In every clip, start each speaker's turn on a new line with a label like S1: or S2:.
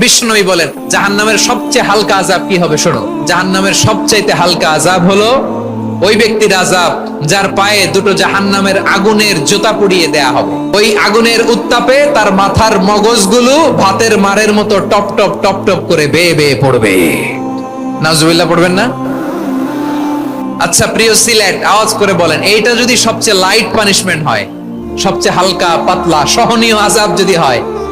S1: বিষ্ণুই বলেন, জাহান্নামের সবচেয়ে হালকা আজাব কি হবে শোনো? জাহান্নামের সবচাইতে হালকা আজাব হলো ওই ব্যক্তির আজাব যার পায়ে দুটো জাহান্নামের আগুনের জুতা পুড়িয়ে দেয়া হবে। ওই আগুনের উত্তাপে তার মাথার মগজগুলো ভাতের মারের মতো টপ টপ টপ টপ করে বেয়ে বেয়ে পড়বে। নাজুবিল্লাহ পড়বেন না? আচ্ছা প্রিয় সিলেট, আওয়াজ করে বলেন, এইটা যদি সবচেয়ে লাইট পানিশমেন্ট হয়, সবচেয়ে হালকা, পাতলা, সহনীয় আজাব যদি হয়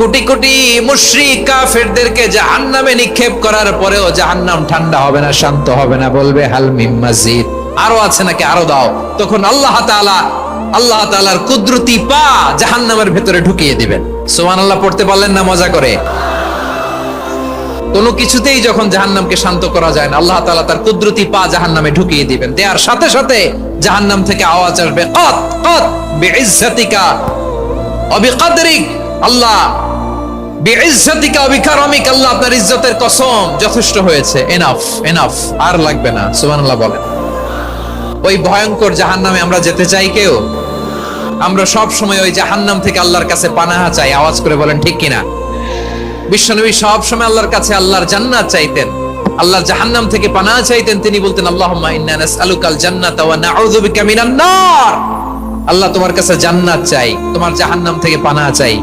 S1: কোটি কোটি মুশরিক কাফেরদেরকে জাহান্নামে নিক্ষেপ করার পরেও জাহান্নাম ঠান্ডা হবে না, শান্ত হবে না, বলবে হালমিম মসজিদ আরও আছে নাকি? আরও দাও। তখন আল্লাহ তাআলা, আল্লাহ তাআলার কুদরতি পা জাহান্নামের ভেতরে ঢুকিয়ে দিবেন। সুবহানাল্লাহ, পড়তে পারলেন না মজা করে? কোনো কিছুতেই যখন জাহান্নামকে শান্ত করা যায় না, আল্লাহ তাআলা তার কুদরতি পা জাহান্নামে ঢুকিয়ে দিবেন। দেয়ার সাথে সাথে জাহান্নাম থেকে আওয়াজ আসবে, কত কত, বিইজ্জাতিকা, অবিকাদরিক, আল্লাহ ইজ্জতের কসম যথেষ্ট হয়েছে। আর লাগবে না বলেন। ওই ভয়ঙ্কর জাহান্নামে আমরা যেতে চাই কেউ? আমরা ওই জাহান্নাম থেকে আল্লাহর কাছে পানাহা চাই, আওয়াজ করে বলেন, ঠিক কিনা? বিশ্বনবী সব আল্লাহর কাছে আল্লাহর জান্নাত চাইতেন। আল্লাহর জাহান্নাম থেকে পানাহ চাইতেন, তিনি বলতেন, আল্লাহুম্মা আল্লাহ তোমার কাছে জান্নাত চাই, তোমার জাহান্নাম থেকে পানাহ চাই।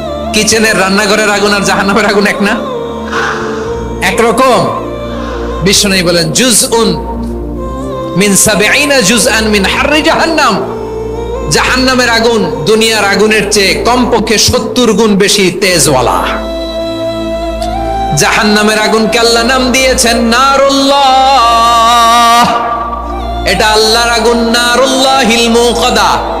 S1: কিচেনের রান্নাঘরের আগুন আর জাহান্নামের আগুন এক না? একরকম বিষ্ণু বলেন, জুজউন মিন সাবিঈনা জুজআন মিন জাহান্নাম। জাহান্নামের আগুন দুনিয়ার আগুনের চেয়ে কমপক্ষে সত্তর গুণ বেশি তেজওয়ালা। জাহান্নামের নাম দিয়েছেন নারুল্লাহ। এটা আল্লাহর আগুন, নারুল্লাহিল মুকাদা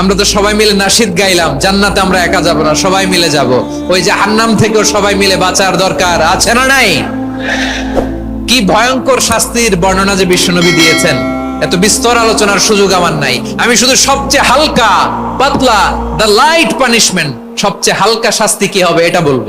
S1: আমরা তো সবাই মিলে নাসিদ গাইলাম, জান্নাতে আমরা একা যাব না, সবাই মিলে যাব। ওই যে হান্নাম থেকেও সবাই মিলে বাঁচার দরকার, আছে না নাই? কি ভয়ঙ্কর শাস্তির বর্ণনা যে বিশ্বনবী দিয়েছেন। এত বিস্তর আলোচনার সুযোগ আমার নাই। আমি শুধু সবচেয়ে হালকা, পাতলা দ্য লাইট পানিশমেন্ট সবচেয়ে হালকা শাস্তি কি হবে এটা বলব।